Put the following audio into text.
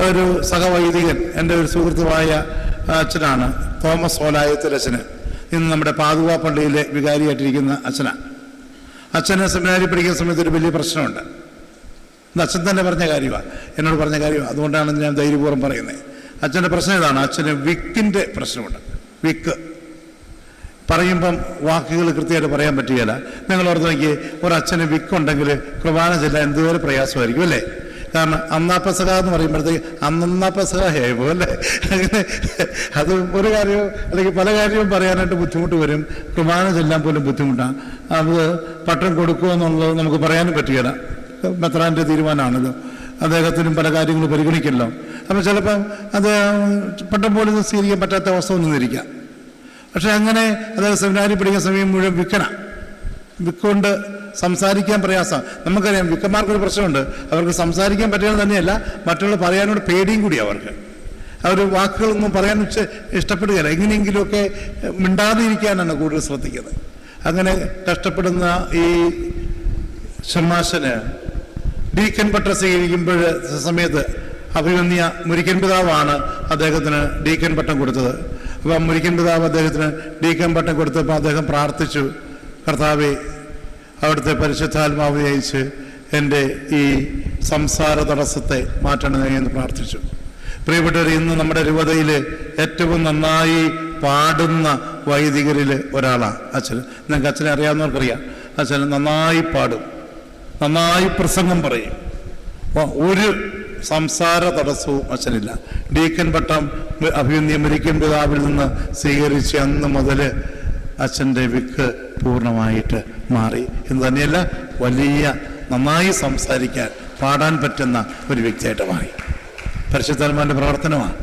ഒരു സഹവൈദികൻ എന്റെ ഒരു സുഹൃത്തുമായ അച്ഛനാണ് തോമസ് ഓലായത്തിൽ അച്ഛന് ഇന്ന് നമ്മുടെ പാതുവ പള്ളിയിലെ വികാരിയായിട്ടിരിക്കുന്ന അച്ഛനാണ് അച്ഛനെ സെമിനാരി പഠിക്കുന്ന സമയത്ത് ഒരു വലിയ പ്രശ്നമുണ്ട്. അച്ഛൻ തന്നെ പറഞ്ഞ കാര്യമാണ് എന്നോട് പറഞ്ഞ കാര്യമാണ് അതുകൊണ്ടാണ് ഞാൻ ധൈര്യപൂർവം പറയുന്നത് അച്ഛന്റെ പ്രശ്നം ഇതാണ്. അച്ഛന് വിക്കിന്റെ പ്രശ്നമുണ്ട്. വിക്ക്. പറയുമ്പം വാക്കുകൾ കൃത്യമായിട്ട് പറയാൻ പറ്റുകയില്ല. നിങ്ങൾ ഓർത്ത് നോക്കി ഒരച്ഛന് വിക്കുണ്ടെങ്കിൽ കുർബാന ചെല്ലാൻ എന്തുവരെ പ്രയാസമായിരിക്കും അല്ലേ? കാരണം അന്നാപ്പസക എന്ന് പറയുമ്പോഴത്തേക്ക് അന്നന്നാപ്പസകയായപ്പോ അല്ലേ? അങ്ങനെ അത് ഒരു കാര്യവും അല്ലെങ്കിൽ പല കാര്യവും പറയാനായിട്ട് ബുദ്ധിമുട്ട് വരും. കുർബാന ചെല്ലാൻ പോലും ബുദ്ധിമുട്ടാണ്. അത് പട്ടം കൊടുക്കുക എന്നുള്ളത് നമുക്ക് പറയാനും പറ്റുകയില്ല മെത്രാന്റെ തീരുമാനമാണിത്. അദ്ദേഹത്തിനും പല കാര്യങ്ങളും പരിഗണിക്കല്ലോ. അപ്പം ചിലപ്പം അത് പട്ടം പോലും സ്വീകരിക്കാൻ പറ്റാത്ത അവസ്ഥ ഒന്നിരിക്കാം പക്ഷെ അങ്ങനെ അതായത് സെമിനാരി പഠിക്കുന്ന സമയം മുഴുവൻ വിൽക്കണം. വിക്കൊണ്ട് സംസാരിക്കാൻ പ്രയാസമാണ് നമുക്കറിയാം വിക്കന്മാർക്കൊരു പ്രശ്നമുണ്ട്. അവർക്ക് സംസാരിക്കാൻ പറ്റുന്നത് തന്നെയല്ല മറ്റുള്ള പറയാനോട് പേടിയും കൂടി അവർക്ക്. അവർ വാക്കുകളൊന്നും പറയാൻ ഇഷ്ടപ്പെടുകയില്ല. എങ്ങനെയെങ്കിലുമൊക്കെ മിണ്ടാതിരിക്കാനാണ് കൂടുതൽ ശ്രദ്ധിക്കുന്നത്. അങ്ങനെ കഷ്ടപ്പെടുന്ന ഈ ഷമാശന് ഡീക്കൻ പട്ട സ്വീകരിക്കുമ്പോൾ സമയത്ത് അഭിമന്യ മുരിക്കൻ പിതാവാണ് അദ്ദേഹത്തിന് ഡീക്കൻ പട്ടം കൊടുത്തത്. അപ്പം മുരിക്കൻ പിതാവ് അദ്ദേഹത്തിന് ഡീക്കൻ പട്ടം കൊടുത്തപ്പോൾ അദ്ദേഹം പ്രാർത്ഥിച്ചു കർത്താവെ അവിടുത്തെ പരിശുദ്ധാത്മാവ് ജയിച്ച് എന്റെ ഈ സംസാര തടസ്സത്തെ മാറ്റണമേ എന്ന് പ്രാർത്ഥിച്ചു. പ്രിയപ്പെട്ടവർ ഇന്ന് നമ്മുടെ രൂപതയിൽ ഏറ്റവും നന്നായി പാടുന്ന വൈദികരിൽ ഒരാളാണ് അച്ഛൻ. നിങ്ങൾക്ക് അച്ഛനെ അറിയാവുന്നവർക്കറിയാം. അച്ഛൻ നന്നായി പാടും. നന്നായി പ്രസംഗം പറയും. ഒരു സംസാര തടസ്സവും അച്ഛനില്ല. ഡീക്കൻ പട്ടം അഭിനന്ദി മുരിക്കൻ പിതാവിൽ നിന്ന് സ്വീകരിച്ച് അന്ന് മുതൽ അച്ഛന്റെ വിക്ക് പൂർണമായിട്ട് മാറി. എന്ന് തന്നെയല്ല വലിയ നന്നായി സംസാരിക്കാൻ പാടാൻ പറ്റുന്ന ഒരു വ്യക്തിയായിട്ട് മാറി. പരിശുദ്ധാത്മാവിന്റെ പ്രവർത്തനമാണ്.